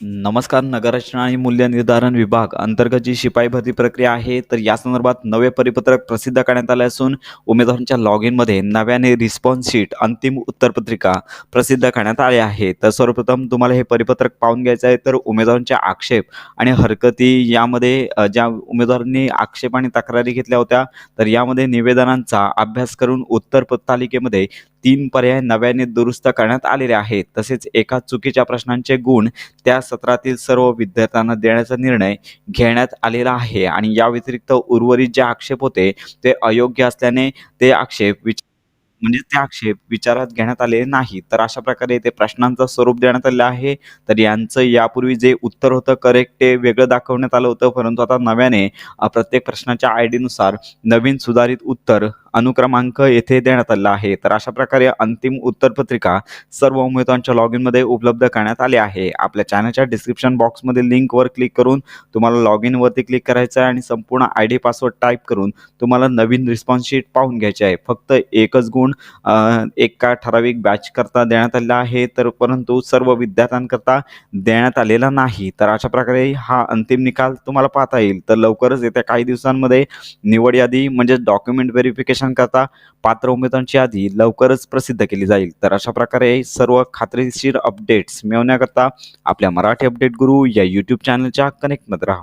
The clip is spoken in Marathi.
नमस्कार नगररचना आणि मूल्य निर्धारण विभाग अंतर्गत जी शिपाई भरती प्रक्रिया आहे तर या संदर्भात नवे परिपत्रक प्रसिद्ध करण्यात आले असून उमेदवारांच्या लॉग इनमध्ये नव्याने रिस्पॉन्स शीट अंतिम उत्तरपत्रिका प्रसिद्ध करण्यात आले आहे. तर सर्वप्रथम तुम्हाला हे परिपत्रक पाहून घ्यायचं आहे तर उमेदवारांचे आक्षेप आणि हरकती यामध्ये ज्या उमेदवारांनी आक्षेप आणि तक्रारी घेतल्या होत्या तर यामध्ये निवेदनांचा अभ्यास करून उत्तर तालिकेमध्ये तीन पर्याय नव्याने दुरुस्त करण्यात आलेले आहेत. तसेच एका चुकीच्या प्रश्नांचे गुण त्या सत्रातील सर्व विद्यार्थ्यांना देण्याचा निर्णय घेण्यात आलेला आहे. आणि या व्यतिरिक्त उर्वरित जे आक्षेप होते ते अयोग्य असल्याने ते आक्षेप विच म्हणजे ते आक्षेप विचारात घेण्यात आले नाही. तर अशा प्रकारे ते प्रश्नांचं स्वरूप देण्यात आलेलं आहे. तर यांचं यापूर्वी जे उत्तर होतं करेक्ट ते वेगळं दाखवण्यात आलं होतं. परंतु आता नव्याने प्रत्येक प्रश्नाच्या आय डीनुसार नवीन सुधारित उत्तर अनुक्रमांक येथे देण्यात आलेला आहे. तर अशा प्रकारे अंतिम उत्तरपत्रिका सर्व उमेदवारांच्या लॉग इनमध्ये उपलब्ध करण्यात आली आहे. आपल्या चॅनलच्या डिस्क्रिप्शन बॉक्समधील लिंकवर क्लिक करून तुम्हाला लॉग इनवरती क्लिक करायचं आहे आणि संपूर्ण आय डी पासवर्ड टाईप करून तुम्हाला नवीन रिस्पॉन्स शीट पाहून घ्यायची आहे. फक्त एकच गुण एका ठराविक बॅच करता देण्यात आलेला आहे. तर परंतु सर्व विद्यार्थ्यांकरता देण्यात आलेला नाही. तर अशा प्रकारे हा अंतिम निकाल तुम्हाला पाहता येईल. तर लवकरच येत्या काही दिवसांमध्ये निवड यादी म्हणजे डॉक्युमेंट व्हेरिफिकेशन करता पात्र उमेदवारांची यादी लवकरच प्रसिद्ध केली जाईल. तर अशा प्रकारे सर्व खात्रीशीर अपडेट्स मिळवण्याकरता आपल्या मराठी अपडेट गुरु या यूट्यूब चॅनलच्या कनेक्टमध्ये राहा.